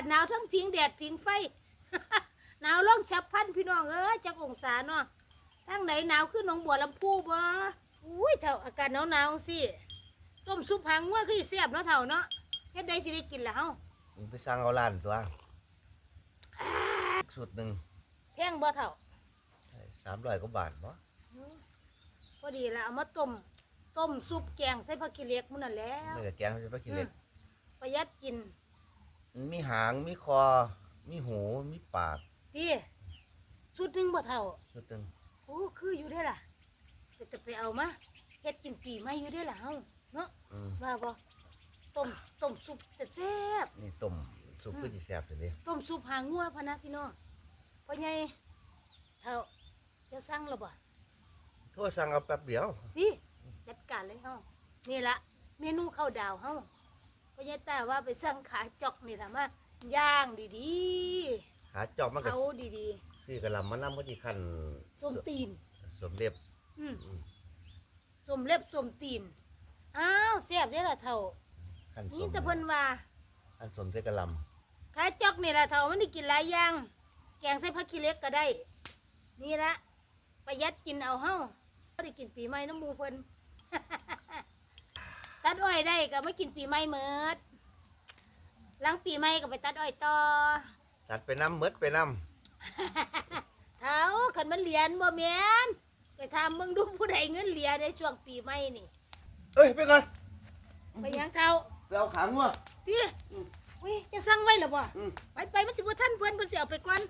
ศหนาวทั้งพิงแดดพิงไฟหนาวลงฉับพลันพี่น้องเอ้ยจักองศาเนาะทั้งไหนหนาวขึ้นหนองบัวลำพูบ่อุ้ยเท่าอากาศหนาวหนาวๆสิต้มซุปหางงัวคือสิแซ่บเนาะเท่าเนาะเฮ็ดได้สิได้กินแล้วเฮามึงไปสั่งเอาร้านตัวสุดหนึ่งแพงบ่เท่าสามร้อยกว่าบาทเนาะพอดีแล้วเอามาต้มต้มซุปแกงใส่ผักขี้เหล็กมื้อนั่นแหล้วไม่ได้แกงเขาจะไปกินเล็กประหยัดกิน มีหาง มีคอ มีหู มีปากดิชุดหนึงบ่เท่าสุดหนึ่งโอ้คืออยู่ได้อล่ะก็จะไปเอามาเฮ็ดกินปีใหม่อยู่ได้อล่ะเฮาเนาะอืมว่าบ่ต้มต้มซุปแซ่บนี่ต้มสุปคือจีแซ่บเลยๆต้มซุปหางงัวพะนะพี่น้องพ่อใหญ่เท่าจะสั่งแล้วบ่โทษสั่งเอาแป๊บเดียวดิจัดการเลยเฮานี่ละเมนูข้าวดาวเฮา พ่อใหญ่ตาว่าไปสั่งขาจอกนี่ล่ะมาย่างดีหาจอบๆมันก็เผาดีซื้อกระหลำมานำก็ที่ขั้นๆส้มตีน สมเด็จอืมอืมส้มเล็บส้มตีน อ้าวแซ่บเด้อล่ะเท่าขั้นสนี่มแต่เพิ่นว่าขั้นสมใส่กระหลขาจอกนี่ล่ะเท่ามันได้กินหลายอย่าง แกงใส่ผักขี้เหล็กก็ได้ นี่ละประหยัดกินเอาเฮาบ่ได้กินปีใหม่น้ำหมูเพิ่นตัดอ้อย ได้ก็ไม่กินปีใหม่เมิดหลังปีใหม่ก็ไปตัดอ้อยต่อำตัดไปน้ำเมดไปน้เท้าขันมันเหรียญบ่แม่นไปถามมึงดูผู้ใดเงินเหรียญในช่วงปีใหม่นี่ำเอ้ยไปก่อนไปหยังเท้าไปเอาขางัวติอุ้ยจะสั่งไว้หรอบ่อืม ไปไปมันสิบ่ทันเพิ่นเพิ่นสิเอาไปก่อน